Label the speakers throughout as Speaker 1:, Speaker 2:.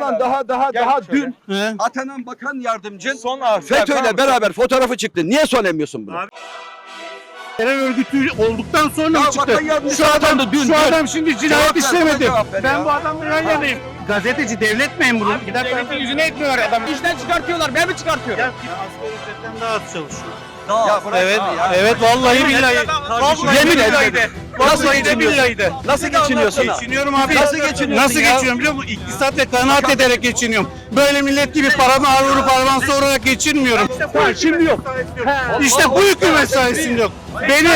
Speaker 1: Lan daha daha daha
Speaker 2: şöyle.
Speaker 1: dün
Speaker 3: He?
Speaker 1: atanan bakan yardımcın
Speaker 2: Son abi.
Speaker 1: FETÖ'yle beraber fotoğrafı çıktı. Niye son emmiyorsun bunu?
Speaker 2: Abi,
Speaker 3: Terör örgütü olduktan sonra
Speaker 1: Ya
Speaker 3: mı çıktı?
Speaker 1: yardımcısı
Speaker 3: Şu adam,
Speaker 1: atandı dün,
Speaker 3: şu
Speaker 1: dün.
Speaker 3: adam şimdi cinayet
Speaker 1: ver,
Speaker 3: işlemedi.
Speaker 1: cevap ver
Speaker 3: Ben
Speaker 1: ya.
Speaker 3: bu adamın yan yanayım. Gazeteci, devlet memuru. Dakika.
Speaker 2: Devletin yüzüne etmiyor adam. İşten çıkartıyorlar. Ben mi çıkartıyor?
Speaker 3: Ya kim asgari ücretten daha az çalışıyor.
Speaker 1: Ya bırak
Speaker 3: Evet,
Speaker 1: ya, ya.
Speaker 3: evet vallahi billahi.
Speaker 1: Yemin ederim.
Speaker 2: Vallahi de
Speaker 1: geçiniyorsun?
Speaker 2: billahi de.
Speaker 1: Nasıl geçiniyorsun?
Speaker 3: Geçiniyorum abi.
Speaker 1: Nasıl geçiniyorsun
Speaker 3: Nasıl
Speaker 1: ya?
Speaker 3: geçiniyorum biliyor musun? İktisat ve kanaat ederek geçiniyorum. Böyle millet gibi paramı ağır vurup araban sorarak geçinmiyorum. şimdi yok. İşte bu hükümet sayesinde yok. Benim,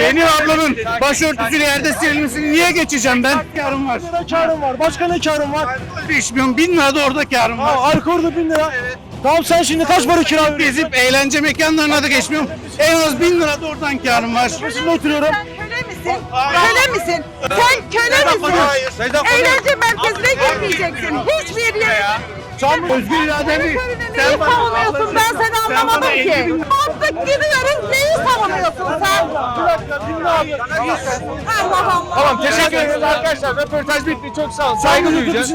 Speaker 3: benim ablamın başörtüsüyle yerde silinmesini niye geçeceğim ben? Karım var.
Speaker 4: karın var. Başka ne karın var?
Speaker 3: İçmiyorum. Bin lira da orada karım var.
Speaker 4: Orada bin lira. Tamam sen şimdi kaç para kira veriyorsun?
Speaker 3: Gezip eğlence mekanlarına da geçmiyorum. En az bin lira da oradan karım var.
Speaker 4: Şimdi oturuyorum.
Speaker 5: Sen köle misin? Köle misin? Sen köle misin? Eğlence merkezine gitmeyeceksin. Hiçbir yere.
Speaker 4: Sen
Speaker 3: Özgür irademi
Speaker 5: Neyi savunuyorsun ben seni anlamadım ki. Artık gidiyoruz neyi savunuyorsun sen? Allah Allah.
Speaker 2: Tamam teşekkür ederiz arkadaşlar. Röportaj bitti. Çok sağ olun. Saygı duyacağız.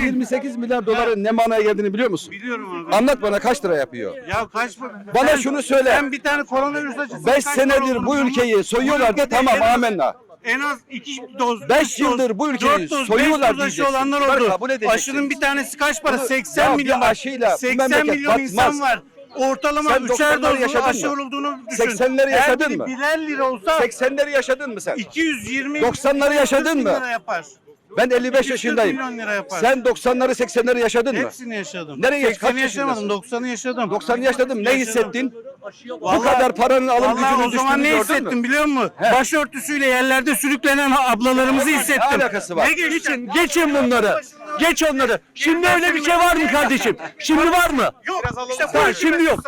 Speaker 4: Şimdi cam
Speaker 1: 28 milyar doların ne manaya geldiğini biliyor musun?
Speaker 3: Biliyorum abi.
Speaker 1: Anlat bana kaç lira yapıyor?
Speaker 3: Ya kaç
Speaker 1: Bana
Speaker 3: Ben-
Speaker 1: şunu söyle.
Speaker 3: Ben bir tane koronavirüs aşısı
Speaker 1: 5
Speaker 3: kaç para
Speaker 1: senedir bu ülkeyi soyuyorlar
Speaker 3: ülkede
Speaker 1: tamam amenna.
Speaker 3: En az 2 doz.
Speaker 1: Beş
Speaker 3: üç doz,
Speaker 1: yıldır bu ülkeyi
Speaker 3: dört doz,
Speaker 1: soyuyorlar
Speaker 3: beş doz aşı
Speaker 1: diyeceksin.
Speaker 3: olanlar
Speaker 1: Bak,
Speaker 3: oldu.
Speaker 1: kabul edeceksin.
Speaker 3: Aşının bir tanesi kaç para?
Speaker 1: Bunu-
Speaker 3: 80
Speaker 1: Ya bir
Speaker 3: milyon.
Speaker 1: aşıyla bu
Speaker 3: 80
Speaker 1: memleket
Speaker 3: milyon insan
Speaker 1: batmaz.
Speaker 3: var. Ortalama
Speaker 1: Sen
Speaker 3: 3'er
Speaker 1: 90'ları
Speaker 3: dozlu
Speaker 1: yaşadın
Speaker 3: aşı
Speaker 1: mı?
Speaker 3: olduğunu düşün.
Speaker 1: 80'leri
Speaker 3: Her
Speaker 1: yaşadın
Speaker 3: biri
Speaker 1: mı?
Speaker 3: birer lira olsa
Speaker 1: 80'leri yaşadın mı sen?
Speaker 3: 220
Speaker 1: 90'ları yaşadın mı?
Speaker 3: lira yapar.
Speaker 1: Ben 55
Speaker 3: 240
Speaker 1: yaşındayım.
Speaker 3: milyon lira yapar.
Speaker 1: Sen 90'ları 80'leri yaşadın mı?
Speaker 3: Hepsini yaşadım.
Speaker 1: Nereye- kaç
Speaker 3: 80'i yaşamadım,
Speaker 1: yaşındasın?
Speaker 3: 90'ı yaşadım.
Speaker 1: 90'ı yaşadım. Ne
Speaker 3: Yaşadım.
Speaker 1: hissettin? Bu
Speaker 3: Vallahi-
Speaker 1: kadar paranın alım
Speaker 3: Vallahi
Speaker 1: gücünün
Speaker 3: o zaman ne
Speaker 1: düştüğünü gördün
Speaker 3: hissettim
Speaker 1: mü?
Speaker 3: biliyor musun? Başörtüsüyle yerlerde sürüklenen ablalarımızı hissettim.
Speaker 1: Ne alakası var?
Speaker 3: Ne
Speaker 4: geçin, geçin bunları. Geç onları. Şimdi öyle bir şey var mı kardeşim? Şimdi var mı?
Speaker 3: Yok. İşte
Speaker 4: Ha,
Speaker 3: bu
Speaker 4: şimdi yok.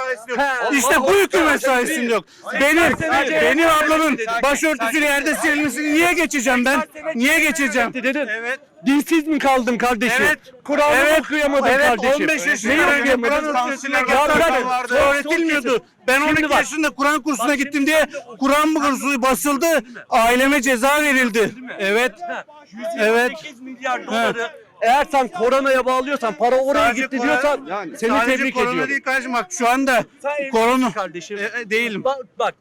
Speaker 3: İşte bu hükümet sayesinde yok. Benim, benim ablamın başörtüsüyle yerde silinmesini niye geçeceğim ben? Niye geçeceğim?
Speaker 4: Dedin.
Speaker 3: Evet.
Speaker 4: Dinsiz mi kaldın kardeşim?
Speaker 3: Evet.
Speaker 4: Kur'an'ı
Speaker 3: Evet.
Speaker 4: okuyamadın
Speaker 3: Evet,
Speaker 4: kardeşim.
Speaker 3: 15 yaşında
Speaker 4: Neyi
Speaker 3: önce
Speaker 4: okuyamadın?
Speaker 3: Kur'an kursuna
Speaker 4: Ya
Speaker 3: gittim.
Speaker 4: bırak.
Speaker 3: Öğretilmiyordu. Ben
Speaker 4: Şimdi
Speaker 3: 12
Speaker 4: bak.
Speaker 3: yaşında Kur'an kursuna gittim diye Kur'an kursu basıldı. Aileme ceza verildi. Evet. Evet.
Speaker 4: milyar doları eğer sen koronaya bağlıyorsan para oraya
Speaker 3: Sadece
Speaker 4: gitti
Speaker 3: korona-
Speaker 4: diyorsan
Speaker 1: Yani
Speaker 4: seni
Speaker 3: Sadece
Speaker 4: tebrik
Speaker 3: korona
Speaker 4: ediyorum.
Speaker 3: değil kardeşim bak şu anda korona.
Speaker 4: kardeşim.
Speaker 3: E, e, değilim.
Speaker 4: Bak, bak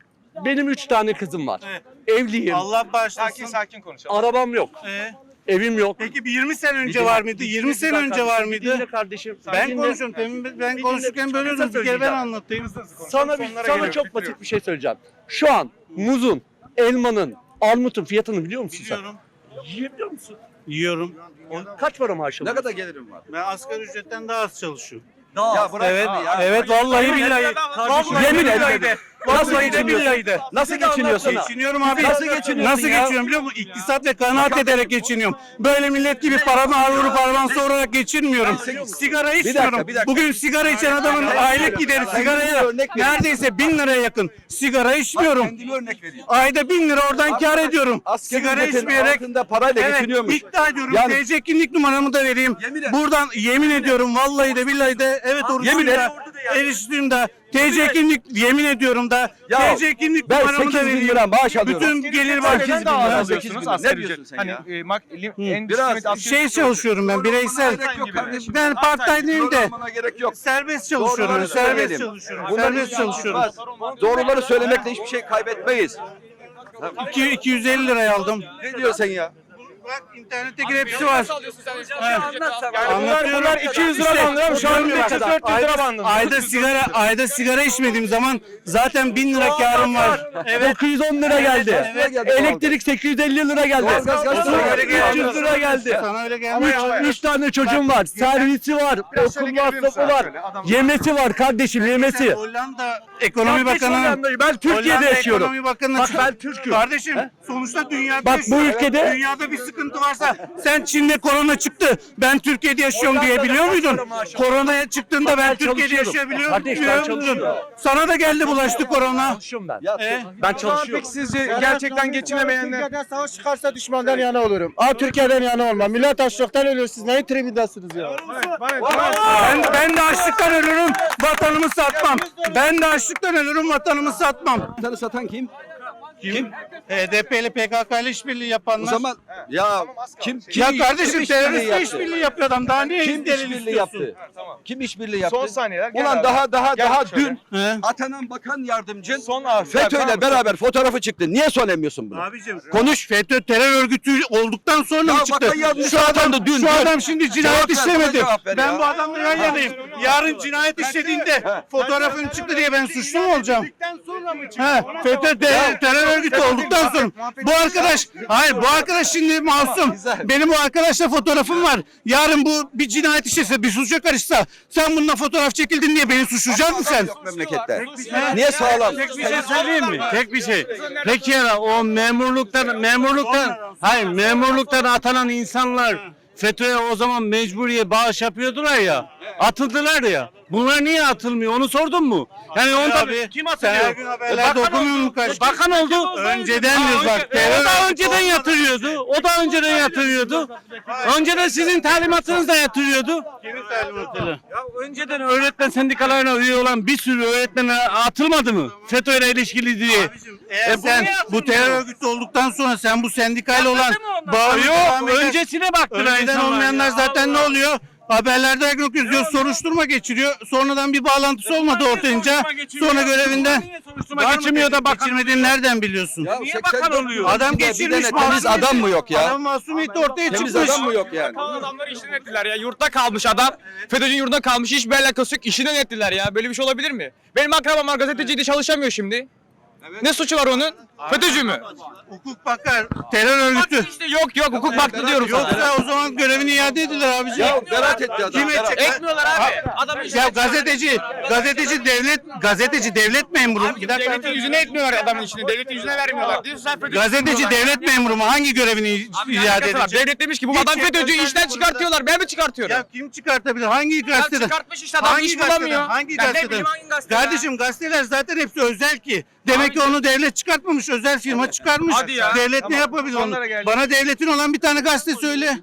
Speaker 4: benim üç tane kızım var.
Speaker 3: Evet.
Speaker 4: Evliyim.
Speaker 3: Allah bağışlasın.
Speaker 2: Sakin sakin konuşalım.
Speaker 4: Arabam yok.
Speaker 3: E,
Speaker 4: Evim yok.
Speaker 3: peki bir 20 sene önce
Speaker 4: dinle,
Speaker 3: var mıydı?
Speaker 4: bir
Speaker 3: 20
Speaker 4: dinle
Speaker 3: sene önce var mıydı?
Speaker 4: dinle kardeşim.
Speaker 3: Ben konuşuyorum. Temin ben
Speaker 4: dinle,
Speaker 3: konuşurken
Speaker 4: kısa
Speaker 3: Bir kere ben anlatayım.
Speaker 4: Sana bir,
Speaker 2: Sonlara
Speaker 4: sana
Speaker 2: geliyor,
Speaker 4: çok
Speaker 2: bitiriyor.
Speaker 4: basit bir şey söyleyeceğim. Şu an muzun, elmanın, armutun fiyatını biliyor musun
Speaker 3: Biliyorum.
Speaker 4: sen? Yiyebiliyor musun?
Speaker 3: Yiyorum.
Speaker 4: Kaç para maaş
Speaker 1: Ne
Speaker 4: alıyorsun?
Speaker 1: kadar gelirim var?
Speaker 3: Ben asgari ücretten daha az çalışıyorum.
Speaker 1: Ya bırak
Speaker 3: Evet.
Speaker 1: abi ya.
Speaker 3: Evet vallahi billahi.
Speaker 1: Yemin ederim. Nasıl
Speaker 4: Vallahi de
Speaker 1: geçiniyorsun? Nasıl geçiniyorsun?
Speaker 3: Geçiniyorum abi.
Speaker 1: Nasıl geçiniyorsun
Speaker 3: Nasıl geçiniyorum biliyor musun? İktisat ve kanaat ederek geçiniyorum. Böyle millet gibi paramı ağır vurup araban sorarak geçinmiyorum. Sigara içmiyorum.
Speaker 1: bir dakika.
Speaker 3: Bugün sigara içen adamın aylık gideri sigaraya neredeyse bin liraya yakın. Sigara içmiyorum. Ayda bin lira oradan kar ediyorum. Sigara içmeyerek
Speaker 1: parayla
Speaker 3: Evet,
Speaker 1: geçiniyormuş.
Speaker 3: iddia ediyorum.
Speaker 1: Yani-
Speaker 3: TC kimlik numaramı da vereyim. Buradan yemin ediyorum vallahi de billahi de evet oruçluyum
Speaker 1: Yemin et.
Speaker 3: Da. Eriştiğim de. TC kimlik yemin ediyorum da.
Speaker 1: Ya,
Speaker 3: TC kimlik
Speaker 1: ben
Speaker 3: numaramı
Speaker 1: 8 bin
Speaker 3: vereyim.
Speaker 1: lira maaş alıyorum.
Speaker 3: Bütün gelir var.
Speaker 1: bin
Speaker 2: Sen
Speaker 1: lira. bin
Speaker 2: alıyorsunuz
Speaker 1: lira.
Speaker 2: asgari
Speaker 1: Ne diyorsun
Speaker 2: ücret.
Speaker 1: sen
Speaker 2: Hani
Speaker 1: ya?
Speaker 2: e, mak, li, en düşük
Speaker 1: Biraz
Speaker 2: limit asgari
Speaker 3: Şey
Speaker 2: ücret
Speaker 3: çalışıyorum ben bireysel.
Speaker 1: Gerek yok kardeşim.
Speaker 3: Ben part-time değilim de.
Speaker 1: Yorulmana gerek yok.
Speaker 3: Serbest çalışıyorum.
Speaker 1: Doğruları
Speaker 3: Serbest
Speaker 1: söyleyelim.
Speaker 3: çalışıyorum.
Speaker 1: Bunların
Speaker 3: Serbest çalışıyorum.
Speaker 1: olmaz. Doğruları söylemekle hiçbir şey kaybetmeyiz.
Speaker 3: İki- 250 liraya aldım.
Speaker 1: Ne diyorsun sen ya?
Speaker 3: Bak internetteki hepsi var.
Speaker 2: Bunlar, bunlar 200 lira bandırıyor şu an 300 400 lira
Speaker 3: ayda,
Speaker 2: bandında.
Speaker 3: ayda sigara ayda sigara içmediğim zaman zaten 1000 lira karım var.
Speaker 4: Evet. 910 lira geldi. Elektrik 850 lira geldi.
Speaker 1: Doğalgaz kaç lira
Speaker 4: Su
Speaker 1: geldi?
Speaker 4: 300 lira geldi.
Speaker 3: Sana öyle gelmiyor.
Speaker 4: 3 tane çocuğum var. Servisi var. Okul masrafı var. Yemesi var kardeşim yemesi.
Speaker 3: Hollanda Ekonomi Bakanı
Speaker 4: ben, Türkiye'de yaşıyorum. Bak ben Türk'üm.
Speaker 3: Kardeşim sonuçta dünyada
Speaker 4: Bak bu ülkede-
Speaker 3: dünyada bir sıkıntı varsa sen Çin'de korona çıktı. Ben Türkiye'de yaşıyorum diye biliyor muydun? Koronaya çıktığında ben Türkiye'de
Speaker 4: çalışıyorum.
Speaker 3: yaşayabiliyor
Speaker 4: Kardeş, ben
Speaker 3: biliyor muydun?
Speaker 4: çalışıyorum.
Speaker 3: Sana da geldi bulaştı korona.
Speaker 4: Çalışıyorum ben.
Speaker 1: Ya,
Speaker 3: E?
Speaker 4: Ben çalışıyorum.
Speaker 2: peki sizce gerçekten geçinemeyenler
Speaker 4: Türkiye'den savaş çıkarsa düşmandan yana olurum. Aa Türkiye'den yana olma. Millet açlıktan ölüyor. Siz neyin tribindasınız ya?
Speaker 3: Ben, ben de açlıktan ölürüm, vatanımı satmam. Ben de açlıktan ölürüm, vatanımı satmam.
Speaker 1: Sana satan kim?
Speaker 3: Kim? HDP ile PKK ile işbirliği
Speaker 1: O
Speaker 3: yapanlar.
Speaker 1: zaman ya kim kim
Speaker 3: ya kardeşim
Speaker 1: yaptı?
Speaker 3: işbirliği yapıyor adam. Daha niye
Speaker 1: Kim işbirliği yaptı? Kim işbirliği yaptı?
Speaker 2: Son saniyeler.
Speaker 1: Ulan
Speaker 2: abi.
Speaker 1: daha daha
Speaker 2: Gel
Speaker 1: daha
Speaker 2: şöyle.
Speaker 1: dün
Speaker 3: He?
Speaker 1: atanan bakan yardımcın
Speaker 2: Son.
Speaker 1: FETÖ'yle beraber fotoğrafı çıktı. Niye söylemiyorsun bunu?
Speaker 3: Abicim konuş FETÖ terör örgütü olduktan sonra
Speaker 1: Ya
Speaker 3: mı çıktı? Şu adam,
Speaker 1: atandı dün,
Speaker 3: şu
Speaker 1: dün.
Speaker 3: adam şimdi cinayet işlemedi. Ben
Speaker 1: ya.
Speaker 3: bu adamla yan yanayım. Yarın cinayet işlediğinde fotoğrafın çıktı diye ben suçlu mu olacağım? He, FETÖ ter- terör örgütü olduktan sonra bu arkadaş hayır bu arkadaş şimdi masum. Benim bu arkadaşla fotoğrafım var. Yarın bu bir cinayet işlese bir suça karışsa sen bununla fotoğraf çekildin diye beni suçlayacak mısın sen?
Speaker 1: Memlekette. Niye sağlam?
Speaker 4: Tek bir şey söyleyeyim mi? Tek bir şey. Peki ya o memurluktan memurluktan hayır memurluktan atanan insanlar FETÖ'ye o zaman mecburiye bağış yapıyordular ya. Atıldılar ya. Bunlar niye atılmıyor? Onu sordun mu? Yani onda
Speaker 3: Abi,
Speaker 4: kim atılıyor?
Speaker 3: haberlerde
Speaker 4: Bakan oldu. Bakan oldu.
Speaker 3: Önceden diyoruz bak.
Speaker 4: O da önceden yatırıyordu. O da önceden yatırıyordu. Önceden sizin talimatınızla yatırıyordu.
Speaker 3: Kimin talimatıyla?
Speaker 4: Ya önceden öğretmen sendikalarına üye olan bir sürü öğretmene atılmadı mı? FETÖ ile ilişkili diye.
Speaker 3: Eğer
Speaker 4: E
Speaker 3: sen bu terör örgütü olduktan sonra sen bu sendikayla olan bağını
Speaker 4: Yok öncesine baktılar
Speaker 3: Önceden olmayanlar
Speaker 4: ya.
Speaker 3: zaten ne oluyor? Haberlerde okuyoruz, soruşturma geçiriyor. Sonradan bir bağlantısı olmadı ortayınca. Sonra görevinden
Speaker 4: Soruşturma geçirmiyor da bakan
Speaker 3: geçirmediğini nereden biliyorsun?
Speaker 1: Ya
Speaker 4: Niye
Speaker 1: 84
Speaker 4: bakan oluyor?
Speaker 3: Adam
Speaker 1: Bir de-
Speaker 3: geçirmiş
Speaker 1: temiz
Speaker 3: masumiyeti.
Speaker 1: adam mı yok ya?
Speaker 3: Adam masumiyeti ortaya
Speaker 1: Temiz
Speaker 3: çıkmış.
Speaker 1: adam mı yok yani?
Speaker 6: Kalan adamları işinden ettiler ya. Yurtta kalmış adam. FETÖ'cünün yurdunda kalmış. Hiçbir alakası yok. İşinden ettiler ya. Böyle bir şey olabilir mi? Benim akrabam var gazeteciydi çalışamıyor şimdi. Ne suçu var onun? FETÖ'cü mü?
Speaker 3: Hukuk bakar, terör örgütü.
Speaker 6: İşte yok yok hukuk baktı diyorum sana.
Speaker 3: Yoksa o zaman görevini iade edilir abiciğim.
Speaker 1: Ya beraat etti adam.
Speaker 3: Kim edecek?
Speaker 6: Etmiyorlar abi. Adam
Speaker 3: Ya gazeteci, gazeteci devlet, gazeteci devlet memuru. Bir
Speaker 6: Devletin yüzüne etmiyorlar adamın işini. Devletin yüzüne vermiyorlar. Diyorsun sen FETÖ'cü
Speaker 3: Gazeteci devlet memuru mu? Hangi görevini
Speaker 6: Abi
Speaker 3: iade edecek?
Speaker 6: Devlet demiş ki bu adam
Speaker 3: yok.
Speaker 6: FETÖ'cü
Speaker 3: Özel
Speaker 6: işten çıkartıyorlar. Ben mi çıkartıyorum?
Speaker 3: Ya kim çıkartabilir? Hangi
Speaker 6: Ya
Speaker 3: gazeteden?
Speaker 6: çıkartmış işte adam iş bulamıyor.
Speaker 3: Hangi gazeteden?
Speaker 6: hangi?
Speaker 3: Kardeşim gazeteler zaten hepsi özel ki. Demek ki onu devlet çıkartmamış, özel firma çıkarmış.
Speaker 6: Hadi ya.
Speaker 3: Devlet
Speaker 6: Tamam,
Speaker 3: ne yapabilir onu?
Speaker 6: geldik.
Speaker 3: Bana devletin olan bir tane gazete söyle.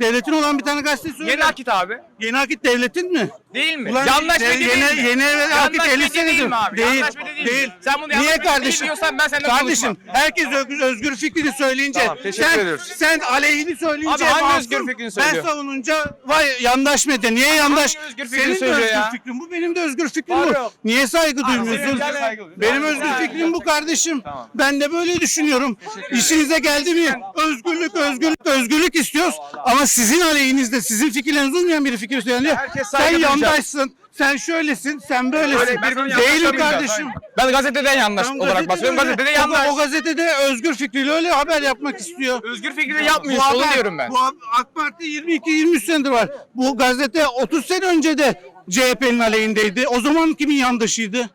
Speaker 3: Devletin olan bir tane gazete söyle.
Speaker 6: Yeni akit abi.
Speaker 3: Yeni Akit devletin mi?
Speaker 6: Değil mi?
Speaker 3: Ulan
Speaker 6: Yandaş
Speaker 3: de-
Speaker 6: medya
Speaker 3: yeni,
Speaker 6: değil mi?
Speaker 3: Yeni Akit
Speaker 6: Yandaş
Speaker 3: 50
Speaker 6: medya değil
Speaker 3: senedir.
Speaker 6: mi abi?
Speaker 3: Değil.
Speaker 6: Yandaş medya değil mi?
Speaker 3: Değil.
Speaker 6: Sen bunu
Speaker 3: Niye
Speaker 6: değil
Speaker 3: kardeşim?
Speaker 6: diyorsan ben seninle
Speaker 3: Kardeşim
Speaker 6: konuşmam.
Speaker 3: herkes özgür, özgür fikrini söyleyince
Speaker 6: Tamam, teşekkür
Speaker 3: sen,
Speaker 6: ediyoruz.
Speaker 3: sen aleyhini söyleyince
Speaker 6: Abi hangi özgür fikrini
Speaker 3: Ben
Speaker 6: söylüyor?
Speaker 3: savununca vay yandaş medya. Niye yandaş?
Speaker 6: Hangi özgür fikrini
Speaker 3: Senin de
Speaker 6: söylüyor
Speaker 3: özgür
Speaker 6: ya?
Speaker 3: fikrin bu benim de özgür fikrim bu. Niye saygı duymuyorsun?
Speaker 6: senin de saygı duyuyorum.
Speaker 3: Benim özgür fikrim bu kardeşim. Ben de böyle düşünüyorum. İşinize geldi mi? Özgürlük, özgürlük, özgürlük istiyoruz. Ama sizin aleyhinizde, sizin fikirleriniz olmayan biri fikir söylüyor.
Speaker 6: Herkes
Speaker 3: Sen
Speaker 6: saygı duyacak.
Speaker 3: yandaşsın, sen şöylesin, sen böylesin.
Speaker 6: Öyle birbirini
Speaker 3: Değilim kardeşim.
Speaker 6: Ben gazeteden yandaş
Speaker 3: Tamam,
Speaker 6: olarak
Speaker 3: gazetede
Speaker 6: basıyorum.
Speaker 3: öyle.
Speaker 6: Gazetede
Speaker 3: O-
Speaker 6: yandaş.
Speaker 3: O gazetede özgür fikriyle öyle haber yapmak istiyor.
Speaker 6: Özgür fikri yapmıyorsun onu
Speaker 3: haber-
Speaker 6: diyorum ben.
Speaker 3: Bu AK Parti 22-23 senedir var. Bu gazete 30 sene önce de CHP'nin aleyhindeydi. O zaman kimin yandaşıydı?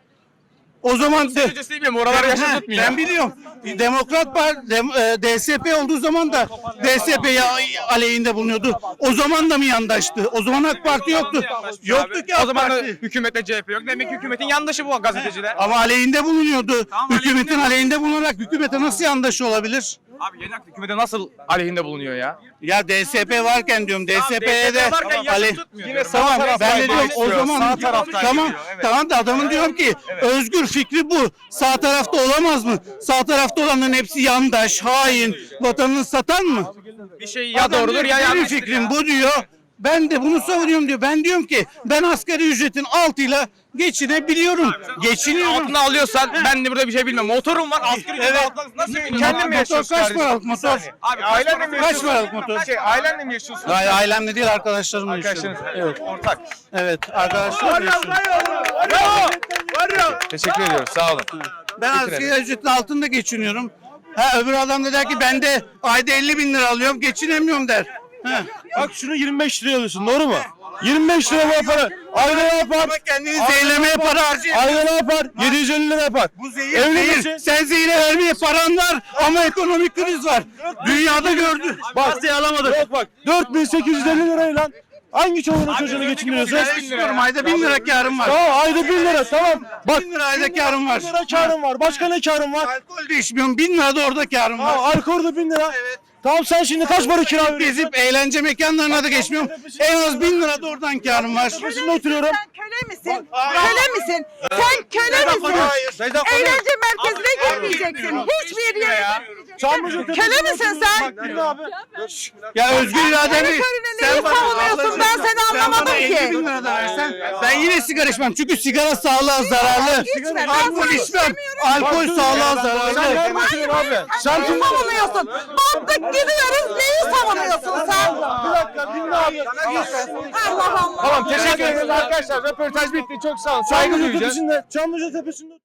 Speaker 3: O zaman de,
Speaker 6: Öncesi bilmiyorum oraları yaşa
Speaker 3: He,
Speaker 6: tutmuyor.
Speaker 3: Ben biliyorum. Demokrat Parti, Dem- e, DSP olduğu zaman da DSP aleyhinde bulunuyordu. O zaman da mı yandaştı? O zaman AK Parti yoktu. Yoktu ki AK
Speaker 6: O zaman da
Speaker 3: Parti.
Speaker 6: hükümette CHP yok. Demek ki hükümetin yandaşı bu gazeteciler.
Speaker 3: Ama aleyhinde bulunuyordu.
Speaker 6: Tamam,
Speaker 3: Hükümetin
Speaker 6: aleyhinde-
Speaker 3: aleyhinde bulunarak hükümete nasıl yandaşı olabilir?
Speaker 6: Abi yeni aklı hükümete nasıl aleyhinde bulunuyor ya?
Speaker 3: Ya DSP varken diyorum DSP'ye de
Speaker 6: varken tutmuyor.
Speaker 3: Yine tamam ben de diyorum o zaman
Speaker 6: sağ taraftan
Speaker 3: tamam
Speaker 6: evet.
Speaker 3: tamam da adamın diyorum ki özgür fikri bu. Sağ tarafta olamaz mı? Sağ tarafta olanların hepsi yandaş, hain, vatanını satan mı?
Speaker 6: Bir şey ya
Speaker 3: Adam
Speaker 6: doğrudur
Speaker 3: diyor
Speaker 6: ya
Speaker 3: Benim
Speaker 6: yanlıştır
Speaker 3: fikrim
Speaker 6: ya.
Speaker 3: bu diyor. Ben de bunu savunuyorum diyor. Ben diyorum ki ben asgari ücretin altıyla geçinebiliyorum. Geçiniyorum.
Speaker 6: Altına alıyorsan ben de burada bir şey bilmem. Motorum var asgari ücret
Speaker 3: Evet.
Speaker 6: altına nasıl
Speaker 3: Kendin
Speaker 6: Kendin
Speaker 3: mi
Speaker 6: mi
Speaker 3: motor
Speaker 6: yaşıyorsun
Speaker 3: kaç
Speaker 6: kardeşim?
Speaker 3: paralık motor?
Speaker 6: Abi ailenle mi
Speaker 3: Kaç
Speaker 6: yaşıyorsun?
Speaker 3: paralık motor?
Speaker 6: Şey, ailenle mi yaşıyorsun?
Speaker 3: Hayır ailemle değil arkadaşlarımla yaşıyorum.
Speaker 6: Arkadaşlarınız. Evet. Ortak.
Speaker 3: Evet arkadaşlarımla yaşıyorum.
Speaker 6: Teşekkür ediyoruz. Sağ olun.
Speaker 3: Ben asgari ücretin altında geçiniyorum. Ha öbür adam da der ki ben de ayda 50 bin lira alıyorum geçinemiyorum der. Ha.
Speaker 4: Bak şunu 25 liraya alıyorsun doğru mu? 25 lira bu para. Ayda ne yapar?
Speaker 3: Ama kendini zehirlemeye para harcıyor.
Speaker 4: Ayda ne yapar? 750 lira yapar.
Speaker 3: Bu zehir
Speaker 4: Evli
Speaker 3: değil.
Speaker 4: misin?
Speaker 3: Sen zehire vermeye paran var ama ekonomik kriz var. Dünyada gördü.
Speaker 4: Bak alamadık. Yok bak 4850 lirayla hangi çoluğunu çocuğunu geçindiriyorsun?
Speaker 3: Ben istiyorum ayda 1000 lira karım var.
Speaker 4: Tamam ayda 1000 lira tamam. Bak
Speaker 3: 1000 lira ayda karım var.
Speaker 4: 1000 lira karın var. Başka ne karın var?
Speaker 3: Alkol de içmiyorum. 1000 lira da orada karım var.
Speaker 4: Ha, alkolde 1000 lira.
Speaker 3: Evet. Tamam sen şimdi kaç para kira veriyorsun? Gezip eğlence mekanlarına da geçmiyorum. En az bin lira da oradan karım var.
Speaker 5: Köle oturuyorum. Sen köle misin? Köle misin? Sen köle misin? Eğlence merkezine girmeyeceksin. Hiçbir yere girmeyeceksin. Köle misin sen?
Speaker 3: Ya özgür irademi
Speaker 5: körüne neyi savunuyorsun? Ben seni
Speaker 3: sen bana
Speaker 5: anlamadım
Speaker 3: 50
Speaker 5: ki.
Speaker 3: bin lira da versen ben yine sigara içmem. Çünkü sigara sağlığa zararlı.
Speaker 5: İçme, ben
Speaker 3: Alkol
Speaker 5: sana
Speaker 3: içmem.
Speaker 5: istemiyorum.
Speaker 3: Alkol sağlığa zararlı.
Speaker 5: Sen kimi savunuyorsun? Battık gidiyoruz. Neyi savunuyorsun sen?
Speaker 2: Bir dakika dinle abi.
Speaker 5: Allah Allah.
Speaker 2: Tamam teşekkür ederiz arkadaşlar. Röportaj bitti. Çok sağ olun. Saygı duyacağız. Çamlıca Tepesi'nde